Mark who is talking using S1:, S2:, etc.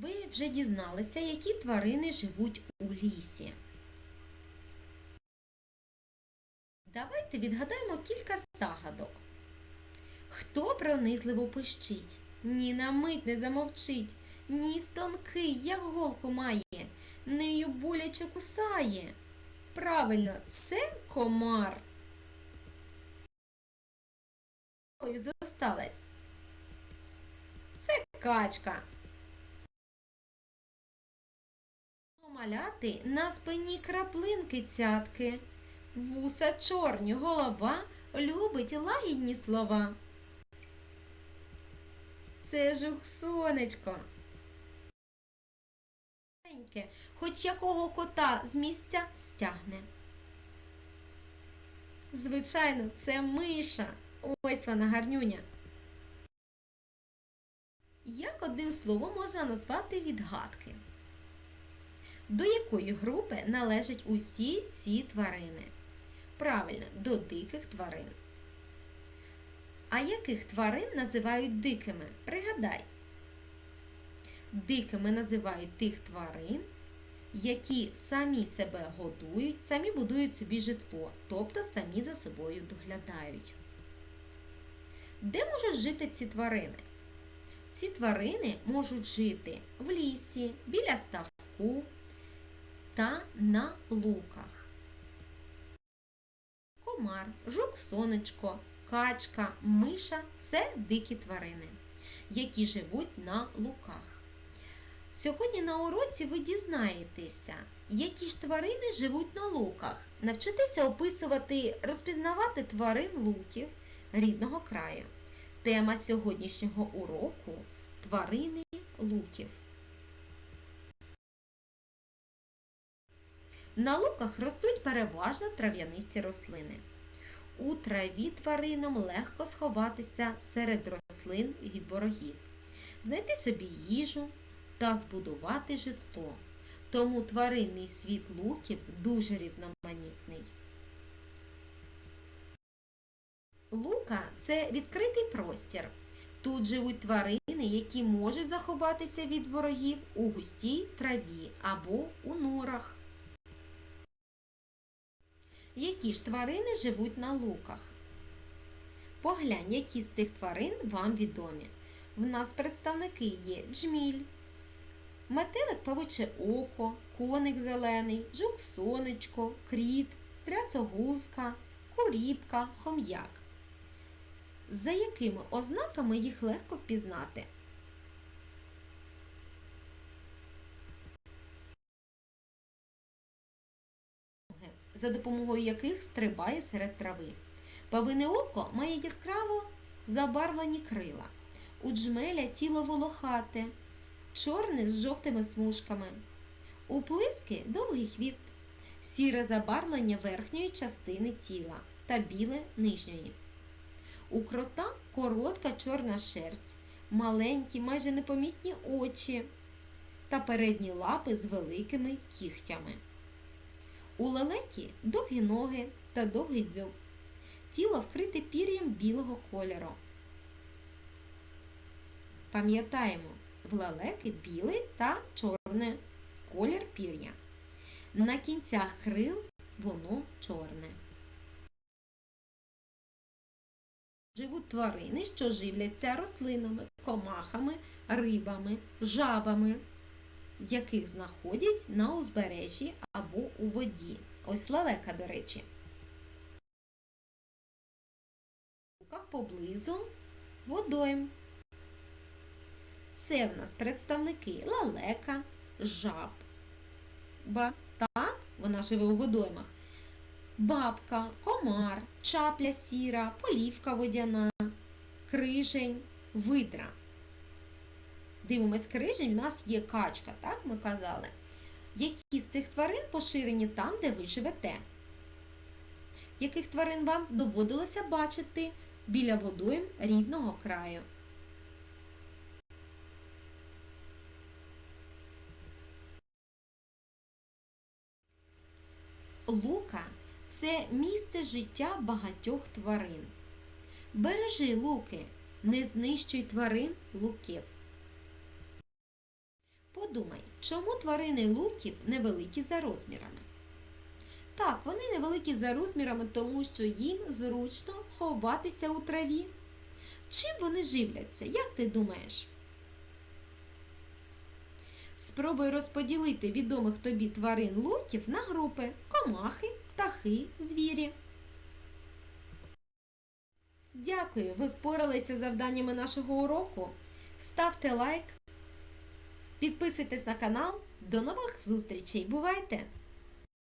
S1: Ви вже дізналися, які тварини живуть у лісі. Давайте відгадаємо кілька загадок. Хто пронизливо пищить? Ні на мить не замовчить, ніс тонкий, як голку має, нею боляче кусає. Правильно, це комар. Ой, зосталась. Це качка. Маляти на спині краплинки цятки. Вуса чорні, голова любить лагідні слова. Це жук сонечко. Хоч якого кота з місця стягне. Звичайно, це миша. Ось вона гарнюня. Як одним словом можна назвати відгадки? До якої групи належать усі ці тварини? Правильно, до диких тварин. А яких тварин називають дикими? Пригадай. Дикими називають тих тварин, які самі себе годують, самі будують собі житло, тобто самі за собою доглядають. Де можуть жити ці тварини? Ці тварини можуть жити в лісі, біля ставку та на луках. Комар, жук сонечко, качка, миша це дикі тварини, які живуть на луках. Сьогодні на уроці ви дізнаєтеся, які ж тварини живуть на луках. Навчитеся описувати, розпізнавати тварин луків рідного краю. Тема сьогоднішнього уроку тварини луків. На луках ростуть переважно трав'янисті рослини. У траві тваринам легко сховатися серед рослин від ворогів, знайти собі їжу та збудувати житло. Тому тваринний світ луків дуже різноманітний. Лука це відкритий простір. Тут живуть тварини, які можуть заховатися від ворогів у густій траві або у норах. Які ж тварини живуть на луках? Поглянь, які з цих тварин вам відомі. В нас представники є джміль, метелик павуче око, коник зелений, жук сонечко, кріт, трясогузка, куріпка, хом'як. За якими ознаками їх легко впізнати? За допомогою яких стрибає серед трави. Павине око має яскраво забарвлені крила. У джмеля тіло волохате, чорне з жовтими смужками. У плиски довгий хвіст, сіре забарвлення верхньої частини тіла та біле нижньої. У крота коротка чорна шерсть, маленькі, майже непомітні очі та передні лапи з великими кігтями. У лелеки довгі ноги та довгий дзьоб. Тіло вкрите пір'ям білого кольору. Пам'ятаємо, в лелеки білий та чорний колір пір'я. На кінцях крил воно чорне. Живуть тварини, що живляться рослинами, комахами, рибами, жабами яких знаходять на узбережжі або у воді. Ось лелека, до речі. Поблизу водойм. Це в нас представники лелека, жаб. Так, вона живе у водоймах. Бабка, комар, чапля сіра, полівка водяна, крижень, видра дивимось крижень, у нас є качка, так ми казали. Які з цих тварин поширені там, де ви живете? Яких тварин вам доводилося бачити біля водойм рідного краю? Лука це місце життя багатьох тварин. Бережи луки, не знищуй тварин луків. Подумай, чому тварини луків невеликі за розмірами? Так, вони невеликі за розмірами, тому що їм зручно ховатися у траві. Чим вони живляться, як ти думаєш? Спробуй розподілити відомих тобі тварин луків на групи комахи, птахи, звірі. Дякую, ви впоралися з завданнями нашого уроку. Ставте лайк, підписуйтесь на канал. До нових зустрічей. Бувайте!